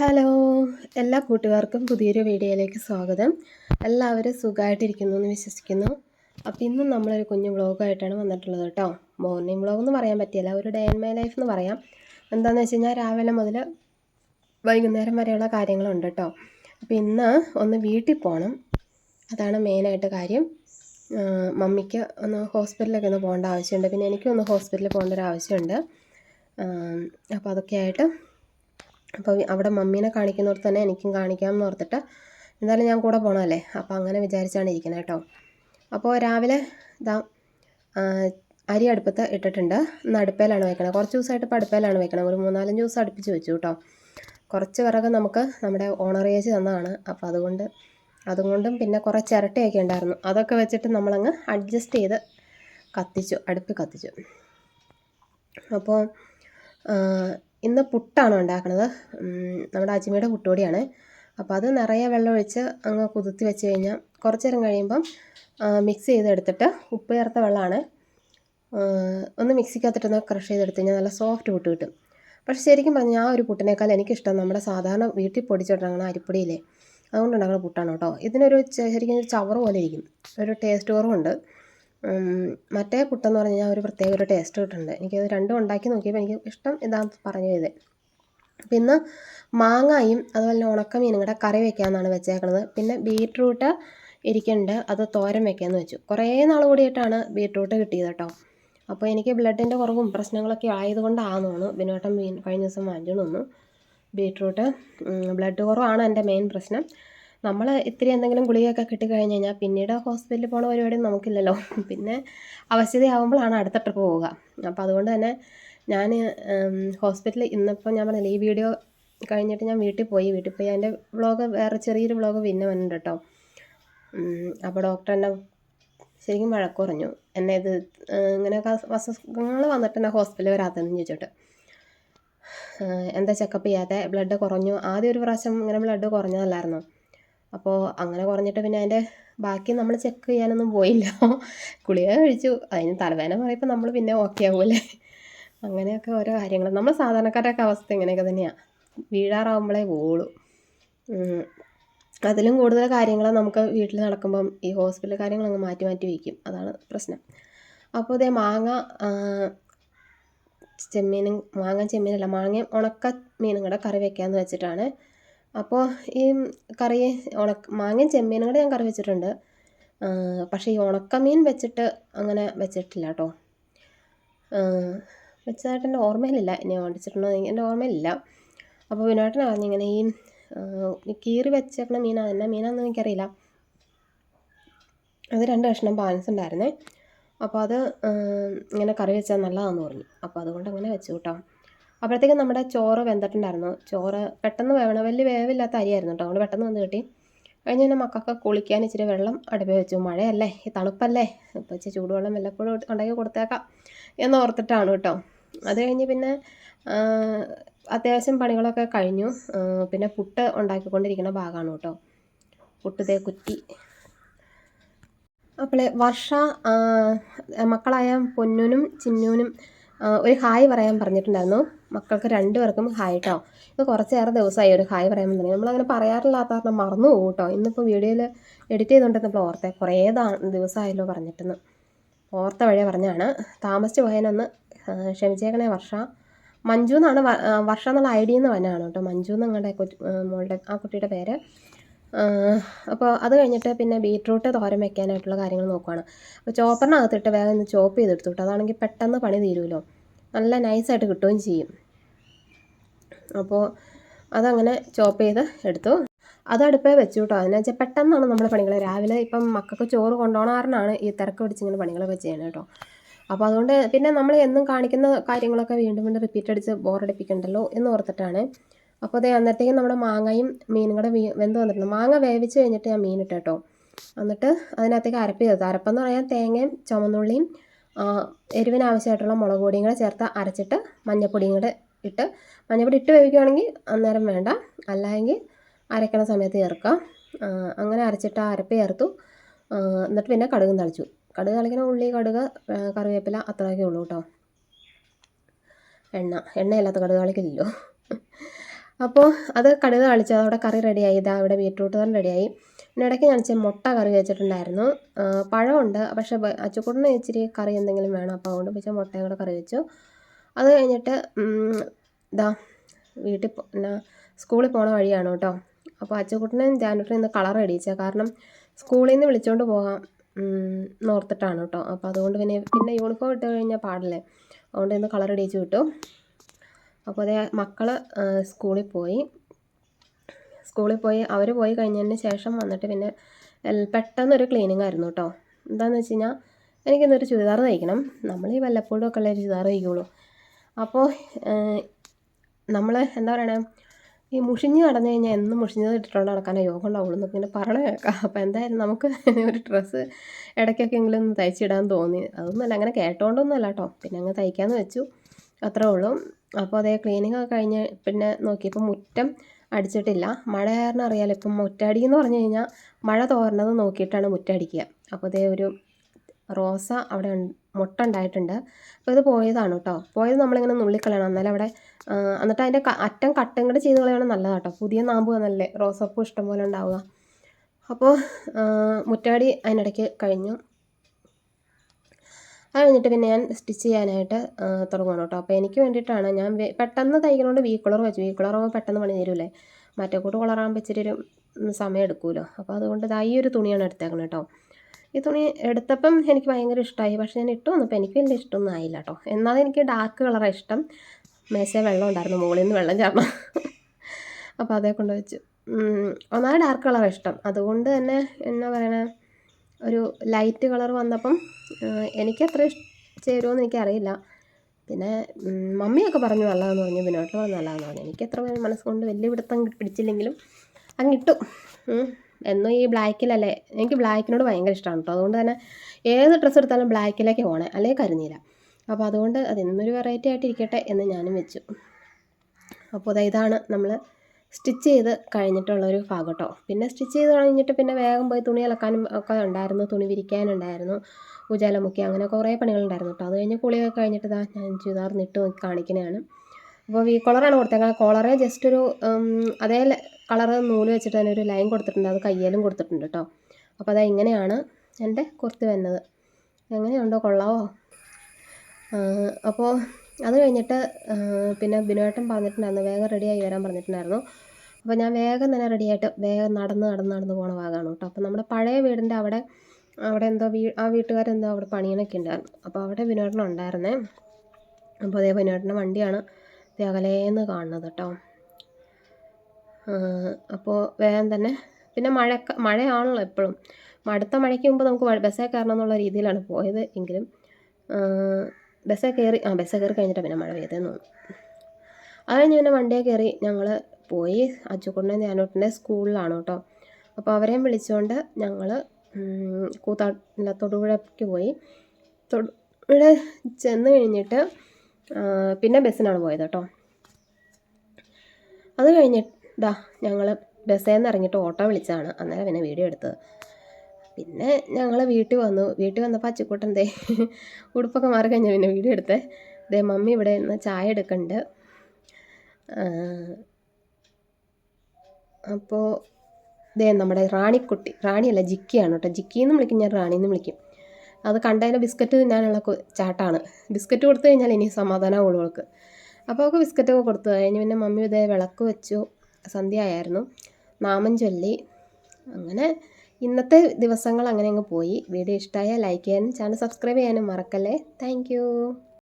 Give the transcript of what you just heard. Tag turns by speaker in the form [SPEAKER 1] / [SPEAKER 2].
[SPEAKER 1] Hello എല്ലാ കൂട്ടുകാർക്കും പുതിയൊരു വീഡിയോയിലേക്ക് സ്വാഗതം. എല്ലാവരും സുഖമായിട്ടിരിക്കുന്നു എന്ന് വിശ്വസിക്കുന്നു. അപ്പോൾ ഇന്നും നമ്മളൊരു കുഞ്ഞു വ്ളോഗായിട്ടാണ് വന്നിട്ടുള്ളത് കേട്ടോ. മോർണിംഗ് വ്ളോഗ് എന്ന് പറയാൻ പറ്റില്ല ഒരു ഡേ ഇൻ മൈ ലൈഫ് എന്ന് പറയാം. എന്താണെന്ന് വെച്ച് കഴിഞ്ഞാൽ രാവിലെ മുതൽ വൈകുന്നേരം വരെയുള്ള കാര്യങ്ങളുണ്ട് കേട്ടോ. അപ്പോൾ ഇന്ന് ഒന്ന് വീട്ടിൽ പോകണം അതാണ് മെയിനായിട്ട് കാര്യം. മമ്മിക്ക് ഒന്ന് ഹോസ്പിറ്റലിലൊക്കെ ഒന്ന് പോകേണ്ട ആവശ്യമുണ്ട്. പിന്നെ എനിക്കും ഒന്ന് ഹോസ്പിറ്റലിൽ പോകേണ്ട ഒരു ആവശ്യമുണ്ട്. അപ്പോൾ അതൊക്കെ ആയിട്ട് അപ്പോൾ അവിടെ മമ്മീനെ കാണിക്കുന്നവർ തന്നെ എനിക്കും കാണിക്കാമെന്ന് ഓർത്തിട്ട് എന്തായാലും ഞാൻ കൂടെ പോകണമല്ലേ അപ്പോൾ അങ്ങനെ വിചാരിച്ചാണ് ഇരിക്കുന്നത് കേട്ടോ. അപ്പോൾ രാവിലെ ഇതാ അരി അടുപ്പത്ത് ഇട്ടിട്ടുണ്ട്. ഇന്ന് അടുപ്പേലാണ് വയ്ക്കണത് കുറച്ച് ദിവസമായിട്ട് ഇപ്പോൾ അടുപ്പേലാണ് വയ്ക്കണത് ഒരു മൂന്നാലഞ്ച് ദിവസം അടുപ്പിച്ച് വെച്ചു കേട്ടോ. കുറച്ച് വിറക് നമുക്ക് നമ്മുടെ ഓണറേജ് തന്നതാണ്. അപ്പോൾ അതുകൊണ്ട് അതുകൊണ്ടും പിന്നെ കുറേ ചിരട്ടയൊക്കെ ഉണ്ടായിരുന്നു. അതൊക്കെ വെച്ചിട്ട് നമ്മളങ്ങ് അഡ്ജസ്റ്റ് ചെയ്ത് കത്തിച്ചു അടുപ്പ് കത്തിച്ചു. അപ്പോൾ ഇന്ന് പുട്ടാണ് ഉണ്ടാക്കുന്നത്. നമ്മുടെ അജ്മിയുടെ പുട്ടുപൊടിയാണ്. അപ്പോൾ അത് നിറയെ വെള്ളം ഒഴിച്ച് അങ്ങ് കുതിർത്തി വെച്ച് കഴിഞ്ഞാൽ കുറച്ച് നേരം കഴിയുമ്പം മിക്സ് ചെയ്തെടുത്തിട്ട് ഉപ്പ് ചേർത്ത വെള്ളമാണ്. ഒന്ന് മിക്സിക്കകത്തിട്ടൊന്ന് ക്രഷ് ചെയ്തെടുത്ത് കഴിഞ്ഞാൽ നല്ല സോഫ്റ്റ് പുട്ട് കിട്ടും. പക്ഷേ ശരിക്കും പറഞ്ഞാൽ ആ ഒരു പുട്ടിനേക്കാൾ എനിക്കിഷ്ടം നമ്മുടെ സാധാരണ വീട്ടിൽ പൊടിച്ചിട്ടുണ്ടാകുന്ന അരിപ്പൊടിയില്ലേ അതുകൊണ്ടുണ്ടാക്കുന്ന പുട്ടാണ് കേട്ടോ. ഇതിനൊരു ശരിക്കും ഒരു ചവറ് പോലെ ഇരിക്കും. ഒരു ടേസ്റ്റ് കുറവുണ്ട്. മറ്റേ പുട്ടെന്ന് പറഞ്ഞു കഴിഞ്ഞാൽ ഒരു പ്രത്യേക ഒരു ടേസ്റ്റ് കിട്ടുന്നുണ്ട്. എനിക്കത് രണ്ടും ഉണ്ടാക്കി നോക്കിയപ്പോൾ എനിക്ക് ഇഷ്ടം ഇതാണ് പറഞ്ഞു ചെയ്തത് പിന്നെ മാങ്ങയും മാങ്ങായും അതുപോലെ തന്നെ ഉണക്കമീനും കൂടെ കറി വെക്കാമെന്നാണ് വെച്ചേക്കുന്നത് പിന്നെ ബീട്രൂട്ട് ഇരിക്കുന്നുണ്ട് അത് തോരൻ വെക്കാമെന്ന് വെച്ചു. കുറേ നാൾ കൂടിയിട്ടാണ് ബീട്രൂട്ട് കിട്ടിയത് കേട്ടോ. അപ്പോൾ എനിക്ക് ബ്ലഡിന്റെ കുറവും പ്രശ്നങ്ങളൊക്കെ ആയതുകൊണ്ടാണെന്ന് തോന്നുന്നു. ബിനോട്ടം മീൻ കഴിഞ്ഞ ദിവസം വാങ്ങിച്ചു തന്നു ബീട്രൂട്ട് ബ്ലഡ് കുറവാണ് എന്റെ മെയിൻ പ്രശ്നം. നമ്മൾ ഇത്തിരി എന്തെങ്കിലും ഗുളികയൊക്കെ കിട്ടിക്കഴിഞ്ഞ് കഴിഞ്ഞാൽ പിന്നീട് ഹോസ്പിറ്റലിൽ പോണ പരിപാടി നമുക്കില്ലല്ലോ. പിന്നെ അവശതയാവുമ്പോഴാണ് അടുത്ത ട്രിപ്പ് പോവുക. അപ്പോൾ അതുകൊണ്ട് തന്നെ ഞാൻ ഹോസ്പിറ്റലിൽ ഇന്നിപ്പോൾ ഞാൻ പറഞ്ഞില്ല ഈ വീഡിയോ കഴിഞ്ഞിട്ട് ഞാൻ വീട്ടിൽ പോയി. വീട്ടിൽ പോയി അതിന്റെ വ്ളോഗ് വേറെ ചെറിയൊരു വ്ളോഗ് പിന്നെ വന്നിട്ടുണ്ട് കേട്ടോ. അപ്പോൾ ഡോക്ടർ എന്നെ ശരിക്കും വഴക്ക് പറഞ്ഞു. എന്നെ ഇത് ഇങ്ങനെ അസുഖങ്ങൾ വന്നിട്ട് എന്നെ ഹോസ്പിറ്റലിൽ വരാത്തതെന്ന് ചോദിച്ചിട്ട്. എന്താ ചെക്കപ്പ് ചെയ്യാതെ ബ്ലഡ് കുറഞ്ഞു. ആദ്യം ഒരു പ്രാവശ്യം ഇങ്ങനെ ബ്ലഡ് കുറഞ്ഞതല്ലായിരുന്നോ? അപ്പോൾ അങ്ങനെ കുറഞ്ഞിട്ട് പിന്നെ അതിന്റെ ബാക്കി നമ്മൾ ചെക്ക് ചെയ്യാനൊന്നും പോയില്ല. ഗുളിക കഴിച്ചു. അതിന് തലവേദന പറയുമ്പോൾ നമ്മൾ പിന്നെ ഓക്കെ ആവുമല്ലേ അങ്ങനെയൊക്കെ ഓരോ കാര്യങ്ങൾ നമ്മൾ സാധാരണക്കാരൊക്കെ അവസ്ഥ ഇങ്ങനെയൊക്കെ തന്നെയാണ് വീഴാറാവുമ്പോഴേ പോളൂ. അതിലും കൂടുതൽ കാര്യങ്ങൾ നമുക്ക് വീട്ടിൽ നടക്കുമ്പം ഈ ഹോസ്പിറ്റൽ കാര്യങ്ങൾ അങ്ങ് മാറ്റി മാറ്റി വയ്ക്കും. അതാണ് പ്രശ്നം. അപ്പോൾ ഇതേ മാങ്ങ ചെമ്മീനും മാങ്ങ ചെമ്മീനല്ല മാങ്ങയും ഉണക്ക മീനും കൂടെ കറി വെക്കാമെന്ന് വെച്ചിട്ടാണ് അപ്പോൾ ഈ കറി ഉണക്ക മാങ്ങയും ചെമ്മീനും കൂടെ ഞാൻ കറി വെച്ചിട്ടുണ്ട്. പക്ഷേ ഈ ഉണക്കമീൻ വെച്ചിട്ട് അങ്ങനെ വെച്ചിട്ടില്ല കേട്ടോ. വെച്ചതായിട്ട് എന്റെ ഓർമ്മയിലില്ല. ഇനി ഓടിച്ചിട്ടുണ്ടോ എന്റെ ഓർമ്മയിലില്ല. അപ്പോൾ വിനോട്ടനെ പറഞ്ഞു ഇങ്ങനെ ഈ കീറി വെച്ചേക്കണ മീനാണ് എന്നാ മീനാണെന്ന് എനിക്കറിയില്ല. അത് രണ്ട് കഷ്ണം ബാലൻസ് ഉണ്ടായിരുന്നേ. അപ്പോൾ അത് ഇങ്ങനെ കറി വെച്ചാൽ നല്ലതാണെന്ന് പറഞ്ഞു. അപ്പോൾ അതുകൊണ്ട് അങ്ങനെ വെച്ചു കേട്ടോ. അപ്പോഴത്തേക്കും നമ്മുടെ ചോറ് വെന്തിട്ടുണ്ടായിരുന്നു. ചോറ് പെട്ടെന്ന് വേവണം വലിയ വേവില്ലാത്ത അരിയായിരുന്നു കേട്ടോ. അതുകൊണ്ട് പെട്ടെന്ന് വന്ന് കിട്ടി. കഴിഞ്ഞ് പിന്നെ മക്കൾക്ക് കുളിക്കാൻ ഇച്ചിരി വെള്ളം അടുപ്പിൽ വെച്ചു. മഴയല്ലേ ഈ തണുപ്പല്ലേ ഇപ്പോൾ ഇച്ചിരി ചൂടുവെള്ളം വല്ലപ്പോഴും ഉണ്ടാക്കി കൊടുത്തേക്കാം എന്ന് ഓർത്തിട്ടാണ് കേട്ടോ. അത് കഴിഞ്ഞ് പിന്നെ അത്യാവശ്യം പണികളൊക്കെ കഴിഞ്ഞു. പിന്നെ പുട്ട് ഉണ്ടാക്കിക്കൊണ്ടിരിക്കുന്ന ഭാഗമാണ് കേട്ടോ. പുട്ട് തേ കുറ്റി. അപ്പോൾ വർഷ മക്കളായ പൊന്നുനും ചിന്നുനും ഒരു ഹായ് പറയാൻ പറഞ്ഞിട്ടുണ്ടായിരുന്നു. മക്കൾക്ക് രണ്ടുപേർക്കും ഹായ് കേട്ടോ ഇത് കുറച്ചേറെ ദിവസമായി ഒരു ഹായ് പറയാൻ തുടങ്ങി നമ്മളങ്ങനെ പറയാറില്ലാത്ത കാരണം മറന്നു പോകും കേട്ടോ ഇന്നിപ്പോൾ വീഡിയോയിൽ എഡിറ്റ് ചെയ്തുകൊണ്ടിരുന്നപ്പോൾ ഓർത്തെ കുറേ ദിവസമായല്ലോ പറഞ്ഞിട്ടെന്ന്. ഓർത്ത വഴിയെ പറഞ്ഞാണ് താമസിച്ച് പോയതിനൊന്ന് ക്ഷമിച്ചേക്കണേ വർഷ. മഞ്ജു എന്നാണ് വർഷ എന്നുള്ള ഐ ഡി എന്ന് പറഞ്ഞാണ് കേട്ടോ മഞ്ജു എന്നങ്ങളുടെ മോളുടെ ആ കുട്ടിയുടെ പേര്. അപ്പോൾ അത് കഴിഞ്ഞിട്ട് പിന്നെ ബീട്രൂട്ട് തോരൻ വെക്കാനായിട്ടുള്ള കാര്യങ്ങൾ നോക്കുവാണ്. അപ്പോൾ ചോപ്പറിനകത്തിട്ട് വേഗം ഒന്ന് ചോപ്പ് ചെയ്തെടുത്തു കേട്ടോ അതാണെങ്കിൽ പെട്ടെന്ന് പണി തീരുമല്ലോ നല്ല നൈസായിട്ട് കിട്ടുകയും ചെയ്യും. അപ്പോൾ അതങ്ങനെ ചോപ്പ് ചെയ്ത് എടുത്തു. അത് അടുപ്പേ വെച്ചു കേട്ടോ. അതിന് വെച്ചാൽ പെട്ടെന്നാണ് നമ്മുടെ പണികൾ രാവിലെ ഇപ്പം മക്കൾക്ക് ചോറ് കൊണ്ടുപോകണമെന്നാണ് ഈ തിരക്ക് പിടിച്ചിങ്ങനെ പണികളൊക്കെ ചെയ്യണത് കേട്ടോ. അപ്പോൾ അതുകൊണ്ട് പിന്നെ നമ്മൾ എന്നും കാണിക്കുന്ന കാര്യങ്ങളൊക്കെ വീണ്ടും വീണ്ടും റിപ്പീറ്റ് അടിച്ച് ബോറടിപ്പിക്കണ്ടല്ലോ എന്ന് ഓർത്തിട്ടാണ്. അപ്പോൾ അതേ അന്നത്തേക്കും നമ്മുടെ മാങ്ങയും മീനും കൂടെ വെന്ത് വന്നിട്ടുണ്ട്. മാങ്ങ വേവിച്ച് കഴിഞ്ഞിട്ട് ഞാൻ മീൻ ഇട്ടു കേട്ടോ. എന്നിട്ട് അതിനകത്തേക്ക് അരപ്പ് ചെയ്തത് അരപ്പെന്ന് പറയാൻ തേങ്ങയും ചുമന്നുള്ളിയും എരിവിന് ആവശ്യമായിട്ടുള്ള മുളക് പൊടിയും കൂടെ ചേർത്ത് അരച്ചിട്ട് മഞ്ഞൾപ്പൊടിയും കൂടെ ഇട്ട് മഞ്ഞൾപ്പൊടി ഇട്ട് വേവിക്കുകയാണെങ്കിൽ അന്നേരം വേണ്ട. അല്ലെങ്കിൽ അരയ്ക്കണ സമയത്ത് ചേർക്കാം അങ്ങനെ അരച്ചിട്ട് ആ അരപ്പ് ചേർത്തു. എന്നിട്ട് പിന്നെ കടുകും തളിച്ചു. കടുക് തളിക്കണ ഉള്ളി കടുക് കറിവേപ്പില അത്രയൊക്കെ ഉള്ളൂ കേട്ടോ. എണ്ണ. എണ്ണയില്ലാത്ത കടുക് തളിക്കില്ലല്ലോ അപ്പോൾ അത് കടുക് തളിച്ചു അതവിടെ കറി റെഡിയായി ഇതാ ഇവിടെ ബീറ്റ്റൂട്ട് തന്നെ റെഡിയായി ഇടയ്ക്ക് ഞാൻ ഇച്ചിരി മുട്ട കറി വെച്ചിട്ടുണ്ടായിരുന്നു. പഴമുണ്ട്. പക്ഷേ അച്ചുകൂട്ടിന് ഇച്ചിരി കറി എന്തെങ്കിലും വേണം. അപ്പോൾ അതുകൊണ്ട് വെച്ചാൽ മുട്ടയും കൂടെ കറി വെച്ചു. അത് കഴിഞ്ഞിട്ട് ഇതാ വീട്ടിൽ പിന്നെ സ്കൂളിൽ പോണ വഴിയാണ് കേട്ടോ. അപ്പോൾ അച്ചക്കൂട്ടിനെയും ജാനുട്ടിനും ഇന്ന് കളർ അടിയിച്ച കാരണം സ്കൂളിൽ നിന്ന് വിളിച്ചുകൊണ്ട് പോകാം നോർത്തിട്ടാണ് കേട്ടോ. അപ്പോൾ അതുകൊണ്ട് പിന്നെ പിന്നെ യൂണിഫോം ഇട്ട് കഴിഞ്ഞാൽ പാടില്ലേ. അതുകൊണ്ട് ഇന്ന് കളർ അടിയിച്ച് വിട്ടു. അപ്പോൾ അതേ മക്കൾ സ്കൂളിൽ പോയി. സ്കൂളിൽ പോയി അവർ പോയി കഴിഞ്ഞതിന് ശേഷം വന്നിട്ട് പിന്നെ പെട്ടെന്നൊരു ക്ലീനിങ് ആയിരുന്നു കേട്ടോ എന്താണെന്ന് വെച്ച് കഴിഞ്ഞാൽ എനിക്കിന്നൊരു ചുരിദാർ തയ്ക്കണം. നമ്മൾ ഈ വല്ലപ്പോഴും ഒക്കെ ഉള്ള ചുരിദാർ തയ്ക്കുള്ളൂ. അപ്പോൾ നമ്മൾ എന്താ പറയണേ ഈ മുഷിഞ്ഞ് നടന്നു കഴിഞ്ഞാൽ എന്നും മുഷിഞ്ഞത് ഇട്ടിട്ടുണ്ട് നടക്കാനേ യോഗം ഉണ്ടാവുള്ളൂ എന്നൊക്കെ ഇങ്ങനെ പറഞ്ഞു കേൾക്കാം. അപ്പോൾ എന്തായാലും നമുക്ക് ഒരു ഡ്രസ്സ് ഇടയ്ക്കൊക്കെ എങ്കിലും ഒന്ന് തയ്ച്ചിടാൻ തോന്നി. അതൊന്നുമല്ല അങ്ങനെ കേട്ടോണ്ടൊന്നുമല്ല കേട്ടോ പിന്നെ അങ്ങ് തയ്ക്കാമെന്ന് വെച്ചു. അത്രേ ഉള്ളൂ. അപ്പോൾ അതേ ക്ലീനിങ് ഒക്കെ കഴിഞ്ഞ് പിന്നെ നോക്കിയപ്പോൾ മുറ്റം അടിച്ചിട്ടില്ല. മഴ കാരണം അറിയാലോ ഇപ്പം മുറ്റടി എന്ന് പറഞ്ഞു കഴിഞ്ഞാൽ മഴ തോരണത് നോക്കിയിട്ടാണ് മുറ്റടിക്കുക. അപ്പോൾ ഇതേ ഒരു റോസ അവിടെ മുട്ട ഉണ്ടായിട്ടുണ്ട്. അപ്പോൾ ഇത് പോയതാണ് കേട്ടോ. പോയത് നമ്മളിങ്ങനെ നുള്ളിക്കളയണം. എന്നാലും അവിടെ എന്നിട്ട് അതിന്റെ അറ്റം കട്ടും കൂടെ ചെയ്ത് കളയണം നല്ലതാണ് കേട്ടോ. പുതിയ നാമ്പ് വന്നല്ലേ റോസപ്പൂ ഇഷ്ടംപോലെ ഉണ്ടാവുക. അപ്പോൾ മുറ്റാടി അതിനിടയ്ക്ക് കഴിഞ്ഞു. അത് കഴിഞ്ഞിട്ട് പിന്നെ ഞാൻ സ്റ്റിച്ച് ചെയ്യാനായിട്ട് തുടങ്ങുകയാണ് കേട്ടോ. അപ്പോൾ എനിക്ക് വേണ്ടിയിട്ടാണ് ഞാൻ പെട്ടെന്ന് തയ്ക്കണോണ്ട് വീ കളർ വെച്ചു. വീ കളർ പെട്ടെന്ന് പണി തരൂലേ മറ്റേ കൂട്ട് കളറാകുമ്പോൾ ഇച്ചിരി ഒരു സമയം എടുക്കുമല്ലോ അപ്പോൾ അതുകൊണ്ട് ദാ ഈ ഒരു തുണിയാണ് എടുത്തേക്കുന്നത് കേട്ടോ. ഈ തുണി എടുത്തപ്പം എനിക്ക് ഭയങ്കര ഇഷ്ടമായി പക്ഷേ ഞാൻ ഇട്ടു വന്നപ്പോൾ എനിക്ക് വലിയ ഇഷ്ടമൊന്നും ആയില്ല കേട്ടോ. എന്നാലും എനിക്ക് ഡാർക്ക് കളറാണ് ഇഷ്ടം. മേശ വെള്ളം ഉണ്ടായിരുന്നു. മുകളിൽ നിന്ന് വെള്ളം ചേർന്നു. അപ്പോൾ അതേ കൊണ്ട് വെച്ചു. ഒന്നാമത് ഡാർക്ക് കളറാണ് ഇഷ്ടം. അതുകൊണ്ട് തന്നെ എന്നാ പറയണേ? ഒരു ലൈറ്റ് കളർ വന്നപ്പം എനിക്ക് എനിക്കത്ര ചേരുമെന്ന് എനിക്കറിയില്ല. പിന്നെ മമ്മിയൊക്കെ പറഞ്ഞു നല്ലതെന്ന് പറഞ്ഞു ബിനോട്ടിൽ പറഞ്ഞു നല്ലതെന്ന് പറഞ്ഞു. എനിക്ക് എനിക്കത്ര മനസ്സുകൊണ്ട് വലിയ പിടുത്തം പിടിച്ചില്ലെങ്കിലും അങ്ങ് ഇട്ടു. എന്നും ഈ ബ്ലാക്കിലല്ലേ എനിക്ക് ബ്ലാക്കിനോട് ഭയങ്കര ഇഷ്ടമാണ് കേട്ടോ അതുകൊണ്ട് തന്നെ ഏത് ഡ്രസ്സ് എടുത്താലും ബ്ലാക്കിലേക്ക് പോകണേ അല്ലേ കരുന്നില്ല അപ്പോൾ അതുകൊണ്ട് അത് എന്നൊരു വെറൈറ്റി ആയിട്ട് ഇരിക്കട്ടെ എന്ന് ഞാനും വെച്ചു. അപ്പോൾ ഇതാണ് നമ്മൾ സ്റ്റിച്ച് ചെയ്ത് കഴിഞ്ഞിട്ടുള്ളൊരു ഭാഗം കേട്ടോ പിന്നെ സ്റ്റിച്ച് ചെയ്ത് കഴിഞ്ഞിട്ട് പിന്നെ വേഗം പോയി തുണി അലക്കാനും ഒക്കെ ഉണ്ടായിരുന്നു. തുണി വിരിക്കാനുണ്ടായിരുന്നു. ഉജാല മുക്കി അങ്ങനെ കുറേ പണികളുണ്ടായിരുന്നു കേട്ടോ അത് കഴിഞ്ഞ് കുളിയൊക്കെ കഴിഞ്ഞിട്ട് ഇതാ ഞാൻ ചുരിദാർ നിട്ട് കാണിക്കുന്നതാണ് അപ്പോൾ വി കോളറാണ് കൊടുത്തേക്കുന്നത് കളറ് ജസ്റ്റ് ഒരു അതേ കളറ് നൂൽ വെച്ചിട്ട് തന്നെ ഒരു ലൈൻ കൊടുത്തിട്ടുണ്ട്. അത് കയ്യിലും കൊടുത്തിട്ടുണ്ട് കേട്ടോ അപ്പോൾ അതാ ഇങ്ങനെയാണ് എന്റെ കുർത്തി വന്നത്. എങ്ങനെയുണ്ടോ? കൊള്ളാവോ? അപ്പോൾ അത് കഴിഞ്ഞിട്ട് പിന്നെ ബിനുവേട്ടൻ പറഞ്ഞിട്ടുണ്ടായിരുന്നു വേഗം റെഡിയായി വരാൻ പറഞ്ഞിട്ടുണ്ടായിരുന്നു. അപ്പോൾ ഞാൻ വേഗം തന്നെ റെഡിയായിട്ട് വേഗം നടന്ന് നടന്ന് നടന്ന് പോണ ഭാഗമാണ് കേട്ടോ. അപ്പോൾ നമ്മുടെ പഴയ വീടിന്റെ അവിടെ അവിടെ എന്തോ വീ ആ വീട്ടുകാരെന്തോ അവിടെ പണിയണൊക്കെ ഉണ്ടായിരുന്നു. അപ്പോൾ അവിടെ ബിനുവേട്ടൻ ഉണ്ടായിരുന്നേ. അപ്പോൾ അതേ ബിനുവേട്ടന്റെ വണ്ടിയാണ് അകലേന്ന് കാണുന്നത് കേട്ടോ. അപ്പോൾ വേഗം തന്നെ പിന്നെ മഴ മഴയാണല്ലോ എപ്പോഴും. അടുത്ത മഴയ്ക്ക് മുമ്പ് നമുക്ക് ബസ്സേ കയറണം എന്നുള്ള രീതിയിലാണ് പോയത് എങ്കിലും ബസ്സിൽ കയറി ആ ബസ്സേ കയറി കഴിഞ്ഞിട്ട് പിന്നെ മഴ പെയ്തെന്ന് തോന്നുന്നു. അത് കഴിഞ്ഞ് പിന്നെ വണ്ടിയെ കയറി ഞങ്ങൾ പോയി. അച്ചുക്കുണ്ണൻ ധ്യാനോട്ടിന്റെ സ്കൂളിലാണ് കേട്ടോ. അപ്പോൾ അവരെയും വിളിച്ചുകൊണ്ട് ഞങ്ങൾ കൂത്താട്ടിന്റെ തൊടുപുഴയ്ക്ക് പോയി. തൊടുപുഴ ചെന്ന് കഴിഞ്ഞിട്ട് പിന്നെ ബസ്സിനാണ് പോയത് കേട്ടോ. അത് കഴിഞ്ഞിട്ട് ഇതാ ഞങ്ങൾ ബസ്സിൽ നിന്ന് ഇറങ്ങിയിട്ട് ഓട്ടോ വിളിച്ചതാണ്. അന്നേരം പിന്നെ വീഡിയോ എടുത്തത്. പിന്നെ ഞങ്ങൾ വീട്ടിൽ വന്നു. വീട്ടിൽ വന്നപ്പോൾ അച്ചുക്കുട്ടൻ ദേ ഉടുപ്പൊക്കെ മാറി കഴിഞ്ഞു പിന്നെ വീഡിയോ എടുത്തേ. ദേ മമ്മി ഇവിടെ നിന്ന് ചായ എടുക്കുന്നുണ്ട് അപ്പോൾ ദേ നമ്മുടെ റാണിക്കുട്ടി റാണിയല്ല ജിക്കിയാണ് കേട്ടോ. ജിക്കി എന്ന് വിളിക്കും ഞാൻ റാണി എന്ന് വിളിക്കും. അത് കണ്ടതിന് ബിസ്ക്കറ്റ് തിന്നാനുള്ള ചാട്ടാണ്. ബിസ്ക്കറ്റ് കൊടുത്തു കഴിഞ്ഞാൽ ഇനി സമാധാനമാവുള്ളൂ അവൾക്ക്. അപ്പോൾ അവൾക്ക് ബിസ്ക്കറ്റൊക്കെ കൊടുത്തു. കഴിഞ്ഞ് പിന്നെ മമ്മി ഇതേ വിളക്ക് വെച്ചു. സന്ധ്യ ആയായിരുന്നു നാമം ചൊല്ലി. അങ്ങനെ ഇന്നത്തെ ദിവസങ്ങൾ അങ്ങനെ അങ്ങ് പോയി. വീഡിയോ ഇഷ്ടമായാൽ ലൈക്ക് ചെയ്യാനും ചാനൽ സബ്സ്ക്രൈബ് ചെയ്യാനും മറക്കല്ലേ? താങ്ക്